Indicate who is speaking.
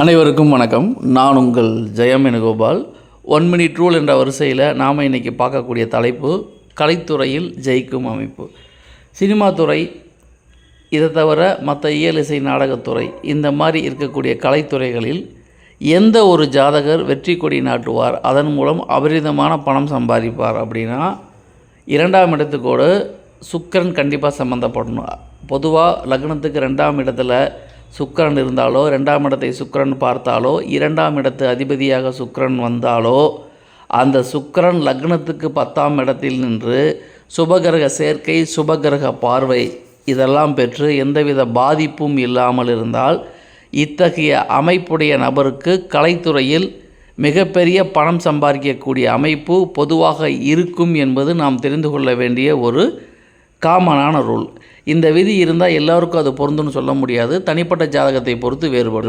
Speaker 1: அனைவருக்கும் வணக்கம். நான் உங்கள் Jayam Venugopal. One minute rule என்ற வரிசையில் நாம் இன்றைக்கி பார்க்கக்கூடிய தலைப்பு கலைத்துறையில் ஜெயிக்கும் அமைப்பு. சினிமா துறை இதை தவிர மற்ற இயல் இசை நாடகத்துறை இந்த மாதிரி இருக்கக்கூடிய கலைத்துறைகளில் எந்த ஒரு ஜாதகர் வெற்றி கொடி நாட்டுவார்? அதன் மூலம் அபரிதமான பணம் சம்பாதிப்பார் அப்படின்னா இரண்டாம் இடத்துக்கோடு சுக்கிரன் கண்டிப்பாக சம்மந்தப்படணும் பொதுவாக லக்னத்துக்கு ரெண்டாம் இடத்துல சுக்கரன் இருந்தாலோ ரெண்டாம் இடத்தை சுக்கரன் பார்த்தாலோ இரண்டாம் இடத்து அதிபதியாக சுக்கிரன் வந்தாலோ அந்த சுக்கரன் லக்னத்துக்கு பத்தாம் இடத்தில் நின்று சுபகிரக சேர்க்கை சுபகிரக பார்வை இதெல்லாம் பெற்று எந்தவித பாதிப்பும் இல்லாமல் இருந்தால் இத்தகைய அமைப்புடைய நபருக்கு கலைத்துறையில் மிகப்பெரிய பணம் சம்பாதிக்கக்கூடிய அமைப்பு பொதுவாக இருக்கும் என்பது நாம் தெரிந்து கொள்ள வேண்டிய ஒரு காமனான ரூல் இந்த விதி இருந்தால் எல்லாருக்கும் அது பொருந்தும்னு சொல்ல முடியாது. தனிப்பட்ட ஜாதகத்தை பொறுத்து வேறுபடும்